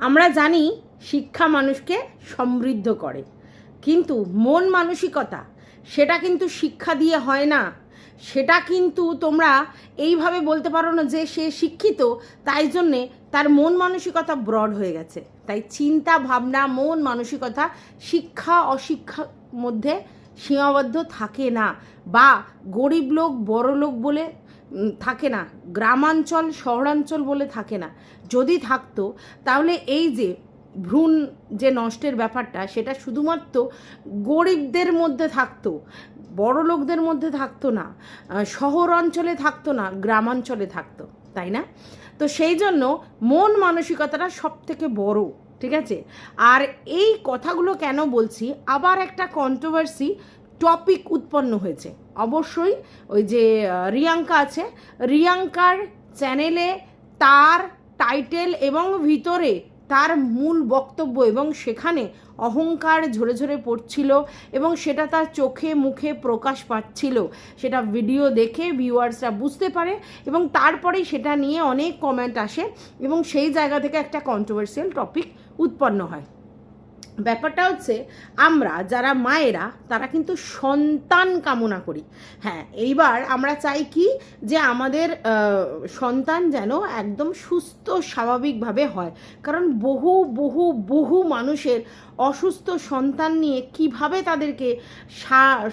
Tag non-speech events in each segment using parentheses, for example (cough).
আমরা জানি শিক্ষা মানুষকে সমৃদ্ধ করে। কিন্তু মন মানসিকতা, সেটা কিন্তু শিক্ষা দিয়ে হয় না। সেটা কিন্তু তোমরা এইভাবে বলতে পারো না যে সে শিক্ষিত, তাই জন্যে তার মন মানসিকতা ব্রড হয়ে গেছে। তাই চিন্তা, ভাবনা, মন মানসিকতা শিক্ষা, অশিক্ষার মধ্যে সীমাবদ্ধ থাকে না। বা গরিব লোক, বড় লোক বলে থাকে না। গ্রামাঞ্চল, শহরাঞ্চল বলে থাকে না। যদি থাকতো, তাহলে এই যে ভ্রূণ যে নষ্টের ব্যাপারটা, সেটা শুধুমাত্র গরিবদের মধ্যে থাকতো বড় লোকদের মধ্যে থাকতো না শহর অঞ্চলে থাকতো না, গ্রামাঞ্চলে থাকতো, তাই না? তো সেই জন্য মন মানসিকতাটা সব থেকে বড়, ঠিক আছে? আর এই কথাগুলো কেন বলছি? আবার একটা কন্ট্রোভার্সি টপিক উৎপন্ন হয়েছে। অবশ্যই ওই যে রিয়াঙ্কা আছে। রিয়াঙ্কার চ্যানেলে তার টাইটেল এবং ভিতরে তার মূল বক্তব্য এবং সেখানে অহংকার ঝরে ঝরে পড়ছিল এবং সেটা তার চোখে মুখে প্রকাশ পাচ্ছিল। সেটা ভিডিও দেখে ভিউয়ার্সরা বুঝতে পারে এবং তারপরেই সেটা নিয়ে অনেক কমেন্ট আসে এবং সেই জায়গা থেকে একটা কন্ট্রোভার্সিয়াল টপিক উৎপন্ন হয়। ব্যাপারটা হচ্ছে, আমরা যারা মায়েরা, তারা কিন্তু সন্তান কামনা করি। হ্যাঁ এইবার আমরা চাই কি যে আমাদের সন্তান যেন একদম সুস্থ, স্বাভাবিকভাবে হয়। কারণ বহু বহু বহু মানুষের অসুস্থ সন্তান নিয়ে কীভাবে তাদেরকে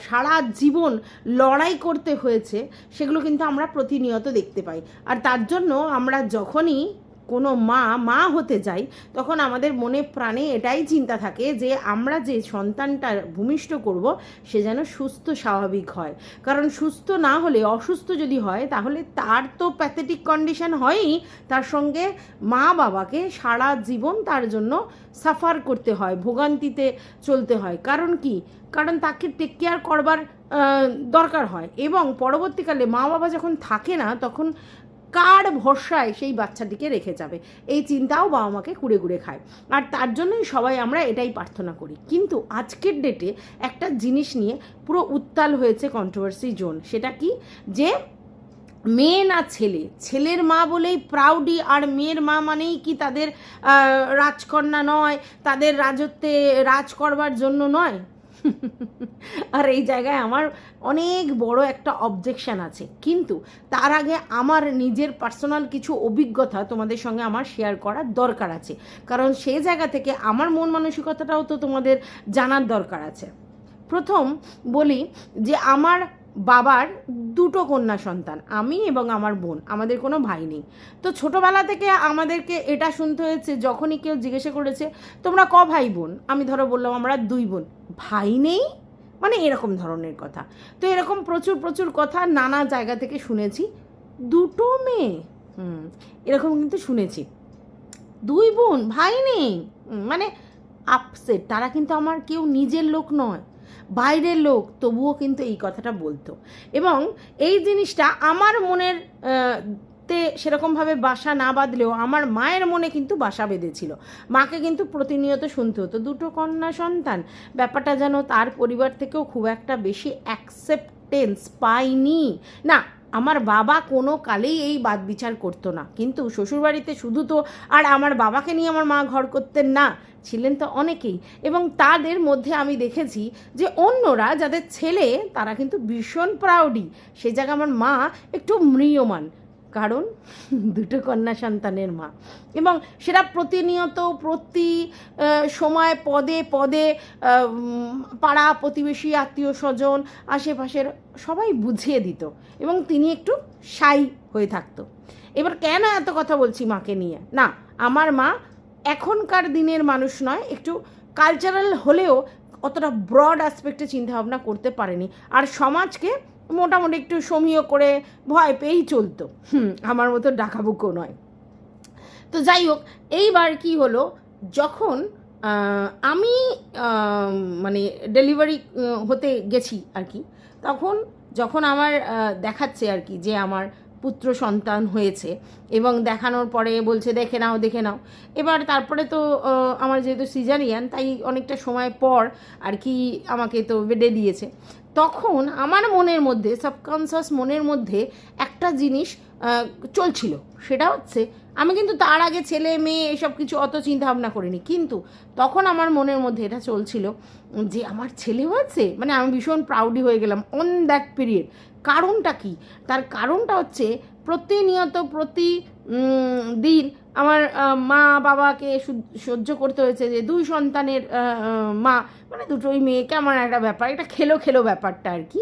সারা জীবন লড়াই করতে হয়েছে, সেগুলো কিন্তু আমরা প্রতিনিয়ত দেখতে পাই। আর তার জন্য আমরা যখনই কোনো মা মা হতে যাই, তখন আমাদের মনে প্রাণে এটাই চিন্তা থাকে যে আমরা যে সন্তানটা ভূমিষ্ঠ করব, সে যেন সুস্থ, স্বাভাবিক হয়। কারণ সুস্থ না হলে, অসুস্থ যদি হয়, তাহলে তার তো প্যাথেটিক কন্ডিশন হয়ই। তার সঙ্গে মা বাবাকে সারা জীবন তার জন্য সাফার করতে হয়, ভোগান্তিতে চলতে হয়। কারণ কি? কারণ তাকে টেক কেয়ার করবার দরকার হয়। এবং পরবর্তীকালে মা বাবা যখন থাকে না, তখন কার ভরসায় সেই বাচ্চাটিকে রেখে যাবে? এই চিন্তাও বাবা মাকে কুড়ে কুড়ে খায়। আর তার জন্যই সবাই আমরা এটাই প্রার্থনা করি। কিন্তু আজকের ডেটে একটা জিনিস নিয়ে পুরো উত্তাল হয়েছে কন্ট্রোভার্সি জোন সেটা কি? যে মেয়ে না ছেলে। ছেলের মা বলেই প্রাউডি আর মেয়ের মা মানেই কি তাদের রাজকন্যা নয়, তাদের রাজত্বে রাজ করবার জন্য নয়? (laughs) আর এই জায়গায় আমার অনেক বড় একটা অবজেকশান আছে। কিন্তু তার আগে আমার নিজের পার্সোনাল কিছু অভিজ্ঞতা তোমাদের সঙ্গে আমার শেয়ার করার দরকার আছে। কারণ সেই জায়গা থেকে আমার মন মানসিকতাটাও তো তোমাদের জানার দরকার আছে। প্রথম বলি যে আমার বাবার দুটো কন্যা সন্তান, আমি এবং আমার বোন, আমাদের কোনো ভাই নেই। তো ছোটোবেলা থেকে আমাদেরকে এটা শুনতে হয়েছে, যখনই কেউ জিজ্ঞাসা করেছে, তোমরা ক ভাই বোন? আমি ধরো বললাম, আমরা দুই বোন। ভাই নেই? মানে এরকম ধরনের কথা। তো এরকম প্রচুর প্রচুর কথা নানা জায়গা থেকে শুনেছি। দুটো মেয়ে। হুম, এরকম কিন্তু শুনেছি। দুই বোন, ভাই নেই। মানে আপসেট তারা কিন্তু আমার কেউ নিজের লোক নয়। বাইরের লোক তবুও কিন্তু এই কথাটা বলতো। এবং এই জিনিসটা আমার মনের তে সেরকমভাবে বাসা না বাঁধলেও আমার মায়ের মনে কিন্তু বাসা বেঁধেছিল। মাকে কিন্তু প্রতিনিয়ত শুনতে হতো, দুটো কন্যা সন্তান। ব্যাপারটা যেন তার পরিবার থেকেও খুব একটা বেশি অ্যাকসেপ্টেন্স পায়নি না আমার বাবা কোনো কালেই এই বাদ বিচার করতো না। কিন্তু শ্বশুরবাড়িতে শুধু তো আর আমার বাবাকে নিয়ে আমার মা ঘর করতেন না, ছিলেন তো অনেকেই। এবং তাদের মধ্যে আমি দেখেছি যে অন্যরা, যাদের ছেলে, তারা কিন্তু ভীষণ প্রাউডি সে জায়গায় আমার মা একটু ম্রিয়মান। কারণ দুটো কন্যা সন্তানের মা। এবং সেটা প্রতিনিয়ত প্রতি সময় পদে পদে পাড়া, প্রতিবেশী, আত্মীয় স্বজন, আশেপাশের সবাই বুঝিয়ে দিত এবং তিনি একটু সাই হয়ে থাকতো। এবার কেন এত কথা বলছি মাকে নিয়ে? না, আমার মা এখনকার দিনের মানুষ নয়, একটু কালচারাল হলেও অতটা ব্রড অ্যাসপেক্টে চিন্তাভাবনা করতে পারেনি। আর সমাজকে মোটামুটি একটু সমীহ করে ভয় পেয়েই চলতো। হুম, আমার মতো ডাকাবুকো নয়। তো যাই হোক, এইবার কি হলো, যখন আমি মানে ডেলিভারি হতে গেছি আর কি, তখন, যখন আমার দেখাচ্ছে আর কি যে আমার পুত্র সন্তান হয়েছে এবং দেখানোর পরে বলছে, দেখে নাও দেখে নাও। এবার তারপরে তো আমার যেহেতু সিজারিয়ান তাই অনেকটা সময় পর আর কি আমাকে তো বেডে দিয়েছে। তখন আমার মনের মধ্যে সাবকনসিয়াস মনের মধ্যে একটা জিনিস চলছিল। সেটা হচ্ছে, আমি কিন্তু তার আগে ছেলে, মেয়ে এসব কিছু অত চিন্তা ভাবনা করিনি। কিন্তু তখন আমার মনের মধ্যে এটা চলছিল যে, আমার ছেলে হয়েছে মানে আমি ভীষণ প্রাউডি হয়ে গেলাম অন দ্যাট পিরিয়ড কারণটা কি? তার কারণটা হচ্ছে প্রতিনিয়ত প্রতি দিন আমার মা বাবাকে সহ্য করতে হয়েছে যে দুই সন্তানের মা মানে দুটোই মেয়ে কেমন একটা ব্যাপার এটা খেলো খেলো ব্যাপারটা আর কি।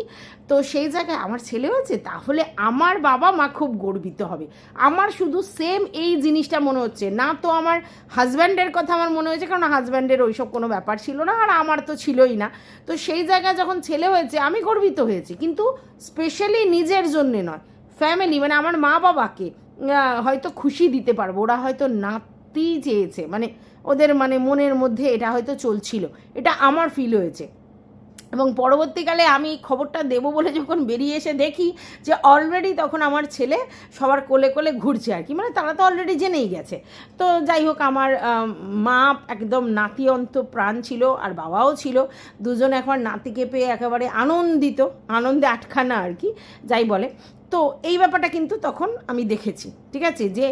তো সেই জায়গায় আমার ছেলে হয়েছে, তাহলে আমার বাবা মা খুব গর্বিত হবে। আমার শুধু সেম এই জিনিসটা মনে হচ্ছে। না তো আমার হাজব্যান্ডের কথা আমার মনে হয়েছে, কারণ হাজব্যান্ডের ওইসব কোনো ব্যাপার ছিল না, আর আমার তো ছিলই না। তো সেই জায়গায় যখন ছেলে হয়েছে, আমি গর্বিত হয়েছি। কিন্তু স্পেশালি নিজের জন্যে নয় ফ্যামিলি মানে আমার মা বাবাকে। হয়তো খুশি দিতে পারব। ওরা হয়তো নাতি চেয়েছে। মানে ওদের মানে মনের মধ্যে এটা হয়তো চলছিল। এটা আমার ফিল হয়েছে। এবং পরবর্তীকালে আমি খবরটা দেবো বলে যখন বেরিয়ে এসে দেখি যে অলরেডি তখন আমার ছেলে সবার কোলে কোলে ঘুরছে আর কি। মানে তারা তো অলরেডি জেনেই গেছে। তো যাই হোক, আমার মা একদম নাতি অন্ত প্রাণ ছিল আর বাবাও ছিল। দুজন এখন নাতিকে পেয়ে একেবারে আনন্দিত। আনন্দে আটখানা আর কি, যাই বলে। তো এই ব্যাপারটা কিন্তু তখন আমি দেখেছি, ঠিক আছে? যে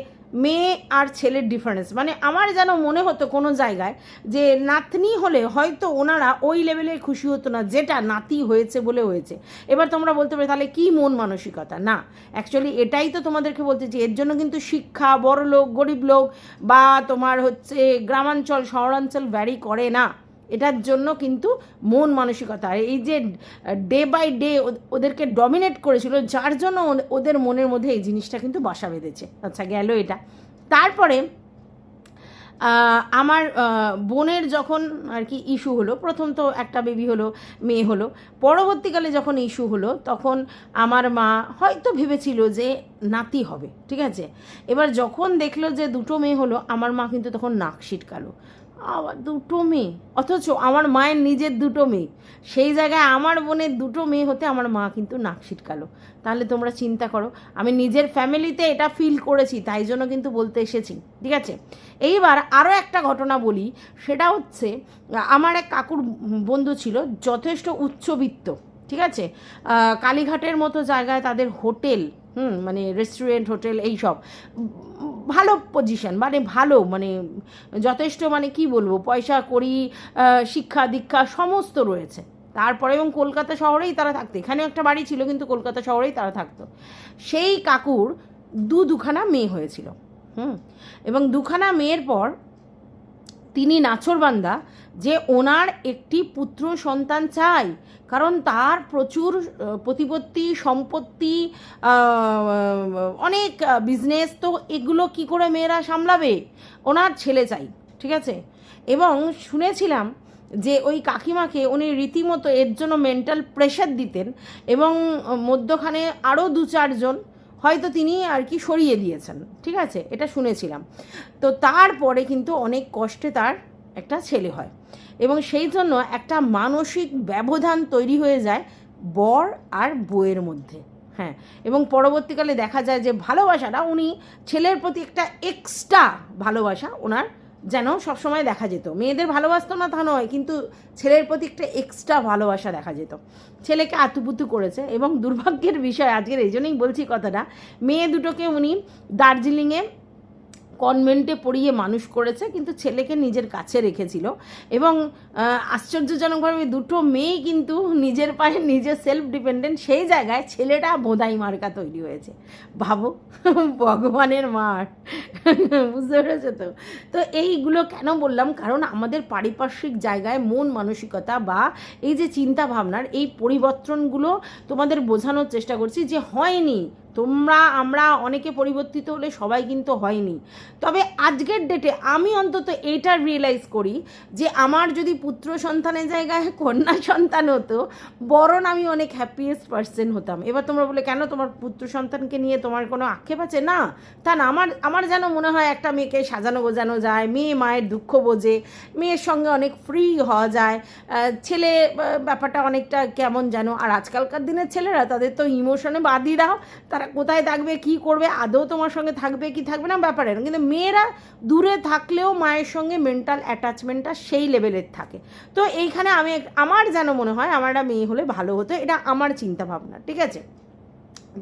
মেয়ে আর ছেলের ডিফারেন্স মানে আমার যেন মনে হতো কোনো জায়গায় যে নাতনি হলে হয়তো ওনারা ওই লেভেলে খুশি হতো না, যেটা নাতি হয়েছে বলে হয়েছে। এবার তোমরা বলতে পারো, তাহলে কি মন মানসিকতা? না অ্যাকচুয়ালি এটাই তো তোমাদেরকে বলতে যে এর জন্য কিন্তু শিক্ষা বড় লোক গরিব লোক বা তোমার হচ্ছে গ্রামাঞ্চল, শহরাঞ্চল ভ্যারি করে না। এটার জন্য কিন্তু মন মানসিকতা। এই যে ডে বাই ডে ওদেরকে ডমিনেট করেছিল, যার জন্য ওদের- মনের মধ্যে এই জিনিসটা কিন্তু বাসা বেঁধেছে। আচ্ছা গেল এটা। তারপরে আমার বোনের যখন আর কি ইস্যু হলো, প্রথম তো একটা বেবি হলো, মেয়ে হলো, পরবর্তীকালে যখন ইস্যু হলো, তখন আমার মা হয়তো ভেবেছিল যে নাতি হবে, ঠিক আছে? এবার যখন দেখল যে দুটো মেয়ে হলো, আমার মা কিন্তু তখন নাক সিটকালো আবার দুটো মেয়ে অথচ আমার মায়ের নিজের দুটো মেয়ে। সেই জায়গায় আমার বোনের দুটো মেয়ে হতে আমার মা কিন্তু নাক ছিটকালো। তাহলে তোমরা চিন্তা করো আমি নিজের ফ্যামিলিতে এটা ফিল করেছি তাই জন্য কিন্তু বলতে এসেছি ঠিক আছে? এইবার আরও একটা ঘটনা বলি সেটা হচ্ছে আমার এক কাকুর বন্ধু ছিল যথেষ্ট উচ্চবিত্ত ঠিক আছে? কালীঘাটের মতো জায়গায় তাদের হোটেল হুম মানে রেস্টুরেন্ট হোটেল এইসব। উম, ভালো পজিশন মানে ভালো মানে যথেষ্ট মানে কি বলব, পয়সা, করি শিক্ষা, দীক্ষা সমস্ত রয়েছে। তারপরে এবং কলকাতা শহরেই তারা থাকতো। এখানে একটা বাড়ি ছিল, কিন্তু কলকাতা শহরেই তারা থাকতো। সেই কাকুর দু দুখানা মেয়ে হয়েছিল। হুম? এবং দুখানা মেয়ের পর তিনি নাছরবান্দা যে ওনার একটি পুত্র সন্তান চাই, কারণ তার প্রচুর প্রতিপত্তি, সম্পত্তি অনেক বিজনেস তো এগুলো কি করে মেয়েরা সামলাবে? ওনার ছেলে চাই, ঠিক আছে? এবং শুনেছিলাম যে ওই কাকিমাকে উনি রীতিমতো এর জন্য মেন্টাল প্রেশার দিতেন এবং মধ্যখানে আরও দু চারজন হয়তো তিনি আর কি সরিয়ে দিয়েছেন, ঠিক আছে? এটা শুনেছিলাম। তো তারপরে কিন্তু অনেক কষ্টে তার একটা ছেলে হয় এবং সেই জন্য একটা মানসিক ব্যবধান তৈরি হয়ে যায় বর আর বউয়ের মধ্যে হ্যাঁ? এবং পরবর্তীকালে দেখা যায় যে ভালোবাসাটা উনি ছেলের প্রতি একটা এক্সট্রা ভালোবাসা ওনার যেন সবসময় দেখা যেত। মেয়েদের ভালোবাসতো না তা নয়, কিন্তু ছেলের প্রতি একটা এক্সট্রা ভালোবাসা দেখা যেত। ছেলেকে আতুপুতু করেছে এবং দুর্ভাগ্যের বিষয়, আজকের এই জন্যই বলছি কথাটা, মেয়ে দুটোকে উনি দার্জিলিংয়ে কনভেন্টে পড়িয়ে মানুষ করেছে, কিন্তু ছেলেকে নিজের কাছে রেখেছিল। এবং আশ্চর্যজনকভাবে দুটো মেয়েই কিন্তু নিজের পায়ে নিজে সেলফ ডিপেন্ডেন্ট সেই জায়গায় ছেলেটা বোধাই মার্কা তৈরি হয়েছে। ভাবো, ভগবানের মার। বুঝতে পেরেছ তো? তো এইগুলো কেন বললাম? কারণ আমাদের পারিপার্শ্বিক জায়গায় মন মানসিকতা বা এই যে চিন্তা ভাবনার এই পরিবর্তনগুলো তোমাদের বোঝানোর চেষ্টা করছি যে হয়নি তোমরা, আমরা অনেকে পরিবর্তিত হলে সবাই কিন্তু হয়নি। তবে আজকের ডেটে আমি অন্তত এটা রিয়েলাইজ করি যে আমার যদি পুত্র সন্তানের জায়গায় কন্যা সন্তান হতো, বরং আমি অনেক হ্যাপিয়েস্ট পার্সন হতাম। এবার তোমরা বলে কেন তোমার পুত্র সন্তানকে নিয়ে তোমার কোনো আক্ষেপ আছে? না, তা না, আমার আমার যেন মনে হয় একটা মেয়েকে সাজানো গোজানো যায়, মেয়ে মায়ের দুঃখ বোঝে, মেয়ের সঙ্গে অনেক ফ্রি হওয়া যায় ছেলে ব্যাপারটা অনেকটা কেমন যেন। আর আজকালকার দিনের ছেলেরা, তাদের তো ইমোশনে বাদই দাও, তারা তারা কোথায় থাকবে, কি করবে, আদৌ তোমার সঙ্গে থাকবে, কি থাকবে না, ব্যাপারে না। কিন্তু মেয়েরা দূরে থাকলেও মায়ের সঙ্গে মেন্টাল অ্যাটাচমেন্টটা সেই লেভেলের থাকে। তো এইখানে আমি আমার যেন মনে হয় আমার একটা মেয়ে হলে ভালো হতো, এটা আমার চিন্তা ভাবনা ঠিক আছে?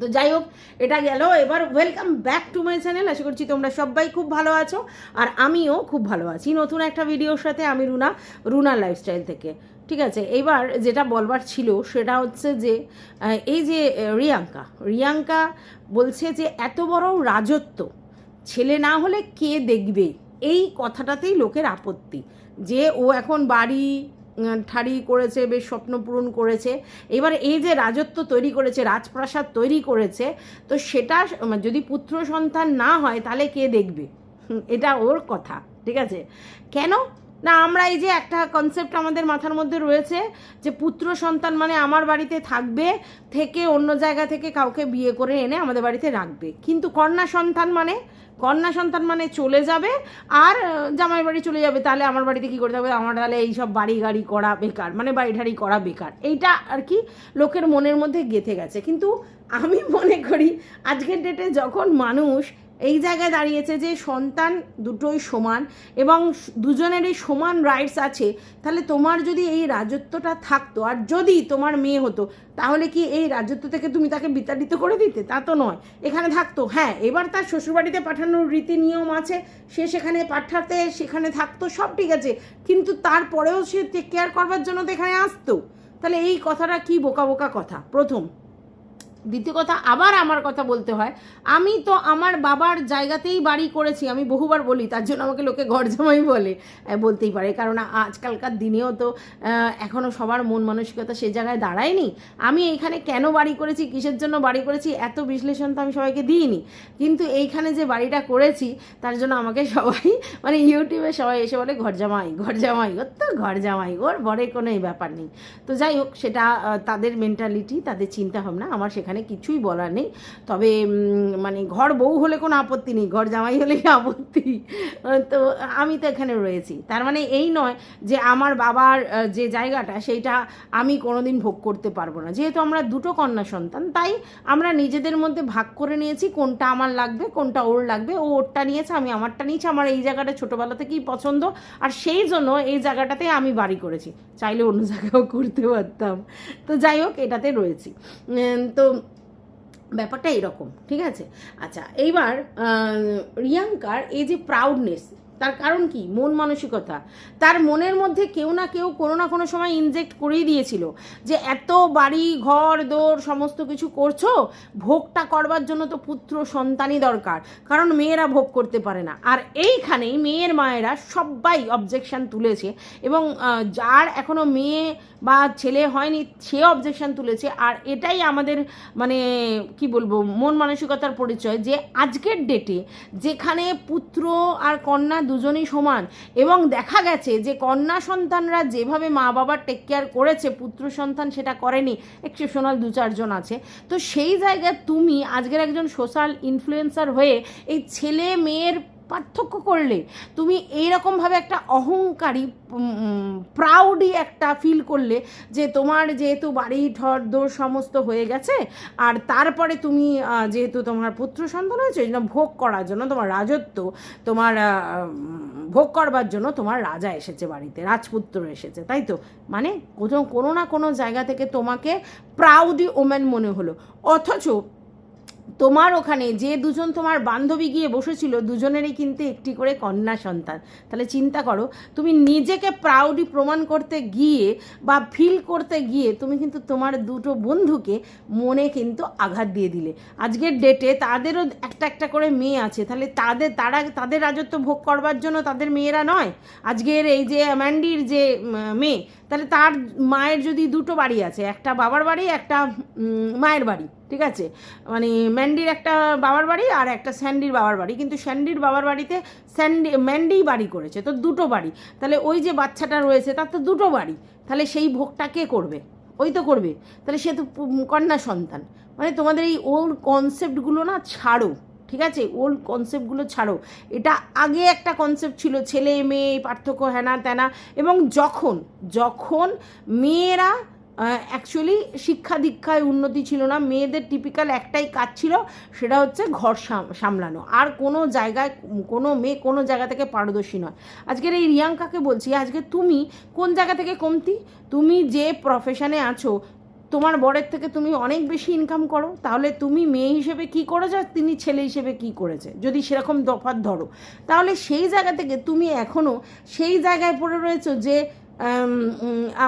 তো যাই হোক, এটা গেল। এবার welcome back to my channel আশা করছি তোমরা সবাই খুব ভালো আছো। আর আমিও খুব ভালো আছি। নতুন একটা ভিডিওর সাথে আমি রুনা রুনা লাইফস্টাইল থেকে। ঠিক আছে? এবার যেটা বলবার ছিল সেটা হচ্ছে যে এই যে রিয়াঙ্কা রিয়াঙ্কা বলছে যে এত বড় রাজত্ব, ছেলে না হলে কে দেখবে? এই কথাটাতেই লোকের আপত্তি। যে ও এখন বাড়ি ঠাড়ি করেছে, বেশ স্বপ্ন পূরণ করেছে। এবার এই যে রাজত্ব তৈরি করেছে, রাজপ্রাসাদ তৈরি করেছে, তো সেটা যদি পুত্র সন্তান না হয় তাহলে কে দেখবে? এটা ওর কথা, ঠিক আছে? কেন? না, আমরা এই যে একটা কনসেপ্ট আমাদের মাথার মধ্যে রয়েছে যে পুত্র সন্তান মানে আমার বাড়িতে থাকবে থেকে অন্য জায়গা থেকে কাউকে বিয়ে করে এনে আমাদের বাড়িতে রাখবে। কিন্তু কন্যা সন্তান মানে কন্যা সন্তান মানে চলে যাবে আর জামাই বাড়ি চলে যাবে, তাহলে আমার বাড়িতে কী করতে হবে? আমার তাহলে এইসব বাড়ি গাড়ি করা বেকার মানে বাড়ি ঠাড়ি করা বেকার। এইটা আর কি লোকের মনের মধ্যে গেঁথে গেছে। কিন্তু আমি মনে করি, আজকের ডেটে যখন মানুষ এই জায়গায় দাঁড়িয়েছে যে সন্তান দুটোই সমান এবং দুজনেরই সমান রাইটস আছে, তাহলে তোমার যদি এই রাজত্বটা থাকতো আর যদি তোমার মেয়ে হতো, তাহলে কি এই রাজত্ব থেকে তুমি তাকে বিতাড়িত করে দিতে? তা তো নয়। এখানে থাকতো হ্যাঁ এবার তার শ্বশুরবাড়িতে পাঠানোর রীতি নিয়ম আছে, সে সেখানে পাঠাতে, সেখানে থাকতো, সব ঠিক আছে, কিন্তু তারপরেও সে টেক কেয়ার করবার জন্য তো এখানে আসতো। তাহলে এই কথাটা কি বোকা বোকা কথা? প্রথম। দ্বিতীয় কথা, আবার আমার কথা বলতে হয়। আমি তো আমার বাবার জায়গাতেই বাড়ি করেছি, আমি বহুবার বলি, তার জন্য আমাকে লোকে ঘর জামাই বলে বলতেই পারে। কারণ আজকালকার দিনেও তো এখনও সবার মন মানসিকতা সে জায়গায় দাঁড়ায়নি। আমি এইখানে কেন বাড়ি করেছি, কিসের জন্য বাড়ি করেছি, এত বিশ্লেষণ তো আমি সবাইকে দিইনি। কিন্তু এইখানে যে বাড়িটা করেছি, তার জন্য আমাকে সবাই মানে ইউটিউবে সবাই এসে বলে ঘর জামাই ঘর জামাই ওর তো ঘর জামাই ওর বরের কোনো এই ব্যাপার নেই। তো যাই হোক, সেটা তাদের মেন্টালিটি তাদের চিন্তা ভাবনা আমার সেখানে কিছুই বলার নেই। তবে মানে ঘর বউ হলে কোনো আপত্তি নেই, ঘর জামাই হলেই আপত্তি? তো আমি তো এখানে রয়েছি। তার মানে এই নয় যে আমার বাবার যে জায়গাটা সেইটা আমি কোনোদিন ভোগ করতে পারব না। যেহেতু আমরা দুটো কন্যা সন্তান, তাই আমরা নিজেদের মধ্যে ভাগ করে নিয়েছি কোনটা আমার লাগবে, কোনটা ওর লাগবে। ও ওরটা নিয়েছে, আমি আমারটা নিয়েছি, আমার এই জায়গাটা ছোটোবেলা থেকেই পছন্দ। আর সেই জন্য এই জায়গাটাতে আমি বাড়ি করেছি। চাইলে অন্য জায়গাও করতে পারতাম। তো যাই হোক, এটাতে রয়েছি। তো ব্যাপারটা এরকম ঠিক আছে? আচ্ছা এইবার রিয়াঙ্কার এই যে প্রাউডনেস তার কারণ কি? মন মানসিকতা। তার মনের মধ্যে কেউ না কেউ কোনো না কোনো সময় ইনজেক্ট করেই দিয়েছিল যে, এত বাড়ি, ঘর, দোর, সমস্ত কিছু করছ? ভোগটা করবার জন্য তো পুত্র, সন্তানই দরকার। কারণ মেয়েরা ভোগ করতে পারে না। আর এইখানেই মেয়ের মায়েরা সবাই অবজেকশন তুলেছে এবং যার এখনও মেয়ে বা ছেলে হয়নি, সে অবজেকশান তুলেছে। আর এটাই আমাদের মানে কি বলব, মন মানসিকতার পরিচয় যে, আজকের ডেটে যেখানে পুত্র আর কন্যা দুজনেই সমান। এবং দেখা গেছে যে কন্যা সন্তানরা যেভাবে মা বাবার টেক কেয়ার করেছে, পুত্র সন্তান সেটা করেনি এক্সেপশনাল দু চারজন আছে। তো সেই জায়গায় তুমি, আজকের একজন সোশ্যাল ইনফ্লুয়েন্সার হয়ে এই ছেলে মেয়ের পার্থক্য করলে তুমি এইরকমভাবে একটা অহংকারী প্রাউডি একটা ফিল করলে যে তোমার যেহেতু বাড়ি ঠর দোর সমস্ত হয়ে গেছে, আর তারপরে তুমি যেহেতু তোমার পুত্র সন্তান হয়েছে জন্য ভোগ করার জন্য তোমার রাজত্ব, তোমার ভোগ করবার জন্য তোমার রাজা এসেছে বাড়িতে, রাজপুত্র এসেছে, তাই তো? মানে কোনো কোনো না কোনো জায়গা থেকে তোমাকে প্রাউডি ওম্যান মনে হলো। অথচ তোমার ওখানে যে দুজন তোমার বান্ধবী গিয়ে বসেছিল, দুজনেরই কিন্তু একটি করে কন্যা সন্তান। তাহলে চিন্তা করো, তুমি নিজেকে প্রাউডি প্রমাণ করতে গিয়ে বা ফিল করতে গিয়ে তুমি কিন্তু তোমার দুটো বন্ধুকে মনে কিন্তু আঘাত দিয়ে দিলে। আজকের ডেটে তাদেরও একটা একটা করে মেয়ে আছে, তাহলে তাদের, তারা, তাদের রাজত্ব ভোগ করবার জন্য তাদের মেয়েরা নয়। আজকের এই যে ম্যান্ডির যে মেয়ে, তাহলে তার মায়ের যদি দুটো বাড়ি আছে, একটা বাবার বাড়ি, একটা মায়ের বাড়ি। ঠিক আছে? মানে ম্যান্ডির একটা বাবার বাড়ি আর একটা স্যান্ডির বাবার বাড়ি। কিন্তু স্যান্ডির বাবার বাড়িতে স্যান্ডি ম্যান্ডিই বাড়ি করেছে, তো দুটো বাড়ি। তাহলে ওই যে বাচ্চাটা রয়েছে, তার তো দুটো বাড়ি। তাহলে সেই ভোগটা কে করবে? ওই তো করবে। তাহলে সে তো কন্যা সন্তান। মানে তোমাদের এই ওল্ড কনসেপ্টগুলো না ছাড়ো, ঠিক আছে? ওল্ড কনসেপ্টগুলো ছাড়ো। এটা আগে একটা কনসেপ্ট ছিল ছেলে মেয়ে পার্থক্য হ্যানা ত্যানা এবং যখন যখন মেয়েরা অ্যাকচুয়ালি শিক্ষা দীক্ষায় উন্নতি ছিল না। মেয়েদের টিপিক্যাল একটাই কাজ ছিল, সেটা হচ্ছে ঘর সাম- সামলানো। আর কোনো জায়গায়, কোনো মেয়ে কোনো জায়গা থেকে পারদর্শী নয়। আজকের এই রিয়াঙ্কাকে বলছি, আজকে তুমি কোন জায়গা থেকে কমতি? তুমি যে প্রফেশনে আছো, তোমার বরের থেকে তুমি অনেক বেশি ইনকাম করো, তাহলে তুমি মেয়ে হিসেবে কি করেছ আর তিনি ছেলে হিসেবে কি করেছে? যদি সেরকম দফাত ধরো। তাহলে সেই জায়গা থেকে তুমি এখনও সেই জায়গায় পড়ে রয়েছো যে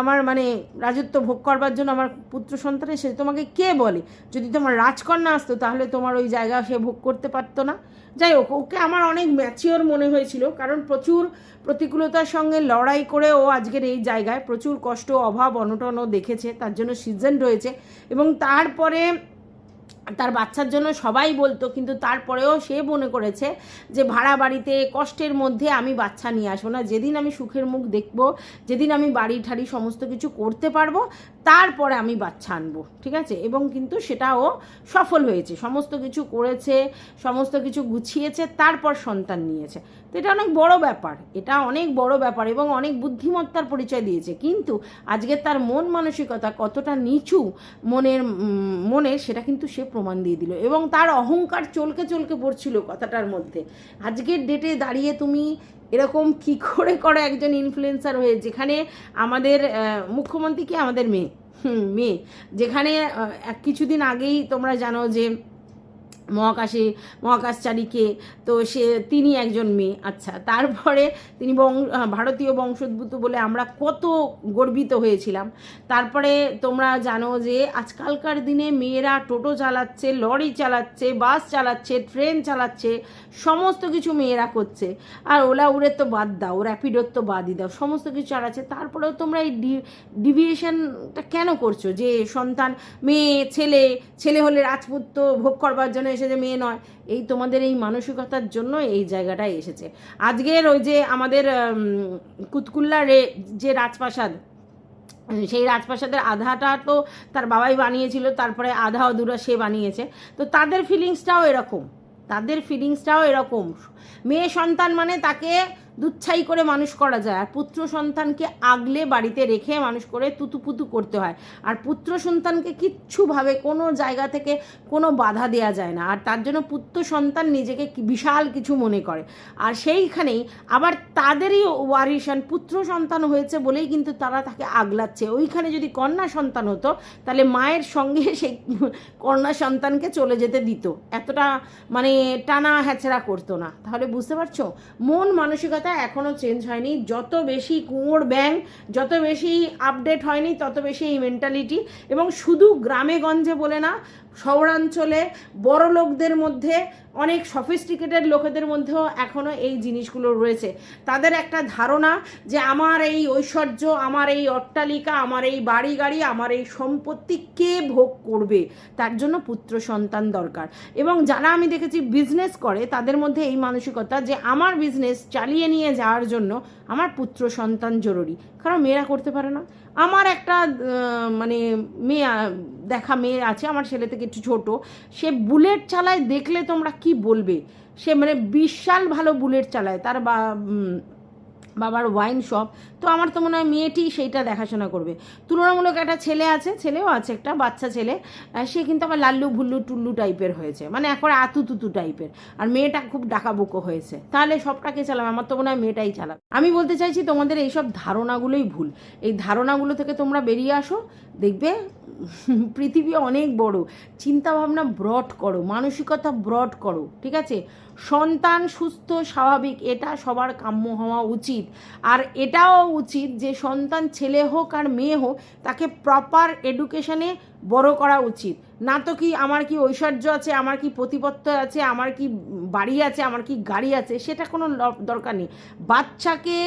আমার মানে রাজত্ব ভোগ করবার জন্য আমার পুত্র সন্তানের সে তোমাকে কে বলে? যদি তোমার রাজকন্যা আসতো, তাহলে তোমার ওই জায়গা সে ভোগ করতে পারতো না। যাই হোক, ওকে আমার অনেক ম্যাচিওর মনে হয়েছিল, কারণ প্রচুর প্রতিকূলতার সঙ্গে লড়াই করে ও আজকের এই জায়গায় প্রচুর কষ্ট, অভাব, অনটনও দেখেছে, তার জন্য সিজন রয়েছে এবং তারপরে তার বাচ্চার জন্য সবাই বলতো, কিন্তু তারপরেও সে মনে করেছে যে ভাড়া বাড়িতে কষ্টের মধ্যে আমি বাচ্চা নিয়ে আসব না। যেদিন আমি সুখের মুখ দেখব, যেদিন আমি বাড়ি ঠাড়ি সমস্ত কিছু করতে পারব তারপরে আমি বাচ্চা আনব, ঠিক আছে? এবং কিন্তু সেটাও সফল হয়েছে। সমস্ত কিছু করেছে, সমস্ত কিছু গুছিয়েছে, তারপর সন্তান নিয়েছে। তো এটা অনেক বড় ব্যাপার। এটা অনেক বড় ব্যাপার এবং অনেক বুদ্ধিমত্তার পরিচয় দিয়েছে। কিন্তু আজকে তার মন মানসিকতা কতটা নিচু মনের মনের, সেটা কিন্তু সে প্রমাণ দিয়ে দিল। এবং তার অহংকার চলকে চলকে পড়ছিল কথাটার মধ্যে। আজকের ডেটে দাঁড়িয়ে তুমি এরকম কি করে করে একজন ইনফ্লুয়েন্সার হয়ে, যেখানে আমাদের মুখ্যমন্ত্রী কি আমাদের মেয়ে? মেয়ে। যেখানে কিছুদিন আগেই তোমরা জানো যে মহাকাশে মহাকাশচারীকে তো সে, তিনি একজন মেয়ে। আচ্ছা তারপরে তিনি বং ভারতীয় বংশোদ্ভূত বলে আমরা কত গর্বিত হয়েছিলাম। তারপরে তোমরা জানো যে আজকালকার দিনে মেয়েরা টোটো চালাচ্ছে, লরি চালাচ্ছে, বাস চালাচ্ছে, ট্রেন চালাচ্ছে, সমস্ত কিছু মেয়েরা করছে। আর ওলা উড়ের তো বাদ দাও র্যাপিডোর তো বাদই দাও, সমস্ত কিছু চালাচ্ছে। তারপরেও তোমরা এই ডিভিয়েশনটা কেন করছ? যে সন্তান, মেয়ে, ছেলে ছেলে হলে রাজপুত্র ভোগ করবার জন্য এসেছে মেয়ে নয়, এই তোমাদের এই মানসিকতার জন্য এই জায়গাটায় এসেছে। আজকের ওই যে আমাদের কুতকুল্লা রে, যে রাজপ্রাসাদ, সেই রাজপ্রাসাদের আধাটা তো তার বাবাই বানিয়েছিল, তারপরে আধা অধুরা সে বানিয়েছে। তো তাদের ফিলিংসটাও এরকম, তাদের ফিলিংসটাও এরকম। মেয়ে সন্তান মানে তাকে দুচ্ছাই করে মানুষ করা যায়। আর পুত্র সন্তানকে আগলে বাড়িতে রেখে মানুষ করে তুতুপুতু করতে হয়। আর পুত্র সন্তানকে কিচ্ছুভাবে কোনো জায়গা থেকে কোনো বাধা দেওয়া যায় না। আর তার জন্য পুত্র সন্তান নিজেকে বিশাল কিছু মনে করে। আর সেইখানেই আবার তাদেরই ওয়ারিশান পুত্র সন্তান হয়েছে বলেই কিন্তু তারা তাকে আগলাচ্ছে। ওইখানে যদি কন্যা সন্তান হতো, তাহলে মায়ের সঙ্গে সেই কন্যা সন্তানকে চলে যেতে দিত। এতটা মানে টানা হ্যাচড়া করতো না। তাহলে বুঝতে পারছ? মন মানসিকতা এখনও চেঞ্জ হয়নি। যত বেশি কুঁয়োর ব্যাং যত বেশি আপডেট হয়নি, তত বেশি এই মেন্টালিটি এবং শুধু গ্রামে গঞ্জে বলে না শহরাঞ্চলে বড় লোকদের মধ্যে, অনেক সফিস্টিকেটেড লোকেদের মধ্যেও এখনও এই জিনিসগুলো রয়েছে। তাদের একটা ধারণা যে আমার এই ঐশ্বর্য, আমার এই অট্টালিকা, আমার এই বাড়ি গাড়ি আমার এই সম্পত্তি কে ভোগ করবে? তার জন্য পুত্র সন্তান দরকার। এবং যারা আমি দেখেছি বিজনেস করে, তাদের মধ্যে এই মানসিকতা যে আমার বিজনেস চালিয়ে নিয়ে যাওয়ার জন্য আমার পুত্র সন্তান জরুরি। কারণ মেয়েরা করতে পারে না। আমার একটা মানে মেয়ে, দেখা মেয়ে আছে, আমার ছেলে থেকে একটু ছোট। সে বুলেট চালায়, দেখলে তোমরা কি বলবে? সে মানে বিশাল ভালো বুলেট চালায়। তার বা বাবার ওয়াইন শপ তো আমার তো মনে হয় মেয়েটি সেইটা দেখাশোনা করবে। তুলনামূলক একটা ছেলে আছে, ছেলেও আছে একটা বাচ্চা ছেলে সে কিন্তু আবার লাল্লু ভুল্লু টুল্লু টাইপের হয়েছে মানে এখন আতু তুতু টাইপের আর মেয়েটা খুব ডাকাবুকো হয়েছে। তাহলে সবটাকে চালাবে, আমার তো মনে হয় মেয়েটাই চালাবে। আমি বলতে চাইছি তোমাদের এইসব ধারণাগুলোই ভুল। এই ধারণাগুলো থেকে তোমরা বেরিয়ে আসো, দেখবে পৃথিবী অনেক বড়। চিন্তা ভাবনা ব্রড করো, মানসিকতা ব্রড করো, ঠিক আছে? সন্তান সুস্থ, স্বাভাবিক, এটা সবার কাম্য হওয়া উচিত। আর এটাও উচিত যে সন্তান ছেলে হোক আর মেয়ে হোক, তাকে প্রপার এডুকেশনে বড় করা উচিত। না তো কি আমার কি ঐশ্বর্য আছে, আমার কি প্রতিপত্ত আছে, আমার কি বাড়ি আছে, আমার কি গাড়ি আছে, সেটা কোনো দরকার নেই। বাচ্চাকে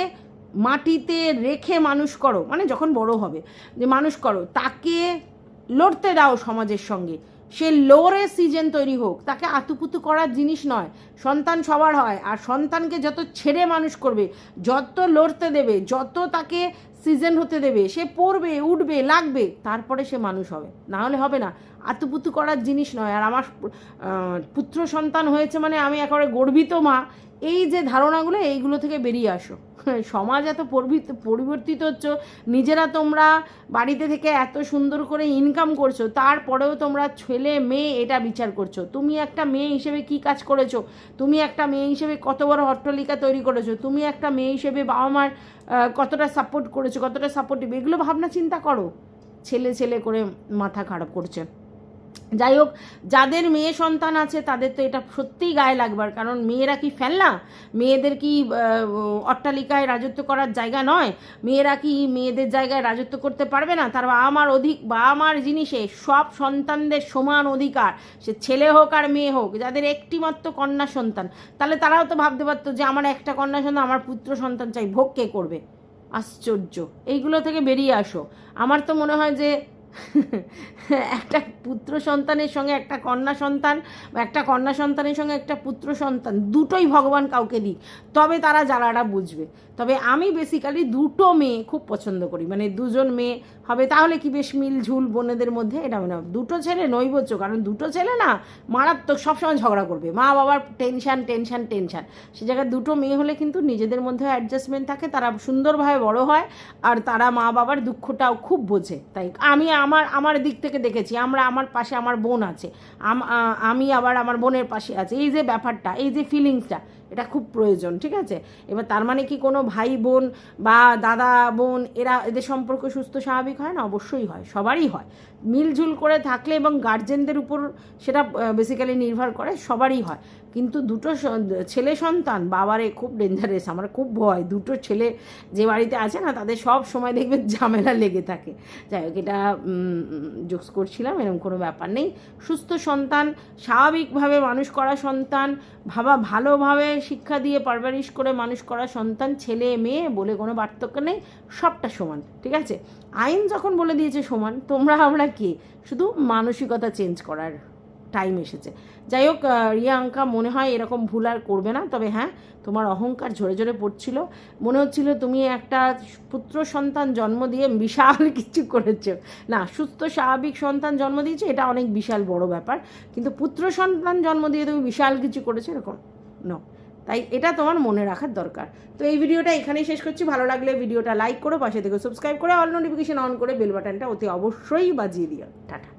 মাটিতে রেখে মানুষ করো মানে যখন বড় হবে, যে মানুষ করো, তাকে লড়তে দাও সমাজের সঙ্গে। সে লোরে সিজন তৈরি হোক, তাকে আতুপুতু করার জিনিস নয়। সন্তান সবার হয়, আর সন্তানকে যত ছেড়ে মানুষ করবে, যত লড়তে দেবে, যত তাকে সিজন হতে দেবে, সে পড়বে, উঠবে, লাগবে, তারপরে সে মানুষ হবে। না হলে হবে না। আতুপুতু করার জিনিস নয়। আর আমার পুত্র সন্তান হয়েছে মানে আমি একেবারে গর্বিত মা। এই যে ধারণাগুলো, এইগুলো থেকে বেরিয়ে আসো। সমাজ এত পরিবর্তিত হচ্ছে, নিজেরা তোমরা বাড়িতে থেকে এত সুন্দর করে ইনকাম করছ, তারপরেও তোমরা ছেলে, মেয়ে এটা বিচার করছ। তুমি একটা মেয়ে হিসেবে কি কাজ করেছ? তুমি একটা মেয়ে হিসেবে কত বড় অট্টালিকা তৈরি করেছ? তুমি একটা মেয়ে হিসেবে বাবা মার কতটা সাপোর্ট করেছে, কতটা সাপোর্টিভ এগুলো ভাবনা চিন্তা করো। ছেলে ছেলে করে মাথা খারাপ করছে। যাই হোক, যাদের মেয়ে সন্তান আছে, তাদের তো এটা সত্যিই গায়ে লাগবার। কারণ মেয়েরা কি ফেলনা মেয়েদের কি অট্টালিকায় রাজত্ব করার জায়গা নয়? মেয়েরা কি মেয়েদের জায়গায় রাজত্ব করতে পারবে না? তার বাবা মার অধিক বাবা মার জিনিসে সব সন্তানদের সমান অধিকার। সে ছেলে হোক আর মেয়ে হোক, যাদের একটিমাত্র কন্যা সন্তান, তাহলে তারাও তো ভাবতে পারতো যে আমার একটা কন্যা সন্তান, আমার পুত্র সন্তান চাই, ভোগ কে করবে? আশ্চর্য। এইগুলো থেকে বেরিয়ে আসো। আমার তো মনে হয় যে একটা পুত্র সন্তানের সঙ্গে, একটা কন্যা সন্তান বা একটা কন্যা সন্তানের সঙ্গে, একটা পুত্র সন্তান, দুটোই ভগবান কাউকে দিক। তবে তারা জ্বালাটা বুঝবে। তবে আমি বেসিক্যালি দুটো মেয়ে খুব পছন্দ করি। মানে দুজন মেয়ে হবে, তাহলে কি বেশ মিল ঝুল বোনেদের মধ্যে? এটা মানে দুটো ছেলে নৈবচ্য কারণ দুটো ছেলে না মারাত্মক সবসময় ঝগড়া করবে। মা বাবার টেনশান টেনশান টেনশান সে জায়গায় দুটো মেয়ে হলে কিন্তু নিজেদের মধ্যে অ্যাডজাস্টমেন্ট থাকে, তারা সুন্দরভাবে বড় হয়, আর তারা মা বাবার দুঃখটাও খুব বোঝে। তাই আমি আমার আমার দিক থেকে দেখেছি, আমরা আমার পাশে আমার বোন আছে, আমি আবার আমার বোনের পাশে আছে। এই যে ব্যাপারটা, এই যে ফিলিংসটা এটা খুব প্রয়োজন, ঠিক আছে? এবার তার মানে কি কোনো ভাই বোন বা দাদা বোন, এরা এদের সম্পর্ক সুস্থ স্বাভাবিক হয় না? অবশ্যই হয়, সবারই হয়। মিলঝুল করে থাকলে এবং গার্জেনদের উপর সেটা বেসিক্যালি নির্ভর করে, সবারই হয়। কিন্তু দুটো ছেলে সন্তান, বাবারে খুব ডেঞ্জারাস আমার খুব ভয়। দুটো ছেলে যে বাড়িতে আছে না, তাদের সব সময় দেখবে ঝামেলা লেগে থাকে। যাই হোক, এটা জোকস করছিলাম এরকম কোনো ব্যাপার নেই। সুস্থ সন্তান, স্বাভাবিকভাবে মানুষ করা সন্তান ভাবা ভালোভাবে শিক্ষা দিয়ে পারভারিশ করে মানুষ করা সন্তান, ছেলে, মেয়ে বলে কোনো পার্থক্য নেই, সবটা সমান, ঠিক আছে? আইন যখন বলে দিয়েছে সমান, তোমরা, আমরা কে? শুধু মানসিকতা চেঞ্জ করার টাইম এসেছে। যাই হোক রিয়াঙ্কা, মনে হয় এরকম ভুল আর করবে না, তবে হ্যাঁ তোমার অহংকার ঝরে ঝরে পড়ছিল। মনে হচ্ছিল তুমি একটা পুত্র সন্তান জন্ম দিয়ে বিশাল (laughs) কিছু করেছ। না, সুস্থ, স্বাভাবিক সন্তান জন্ম দিয়েছে, এটা অনেক বিশাল বড় ব্যাপার। কিন্তু পুত্র সন্তান জন্ম দিয়ে তুমি বিশাল কিছু করেছ, এরকম ন তাই এটা তোমার মনে রাখার দরকার। তো এই ভিডিওটা এখানেই শেষ করছি। ভালো লাগলে ভিডিওটা লাইক করো, পাশে থেকে সাবস্ক্রাইব করে অল নোটিফিকেশন অন করে বেল বাটনটা অতি অবশ্যই বাজিয়ে দিও। টাটা।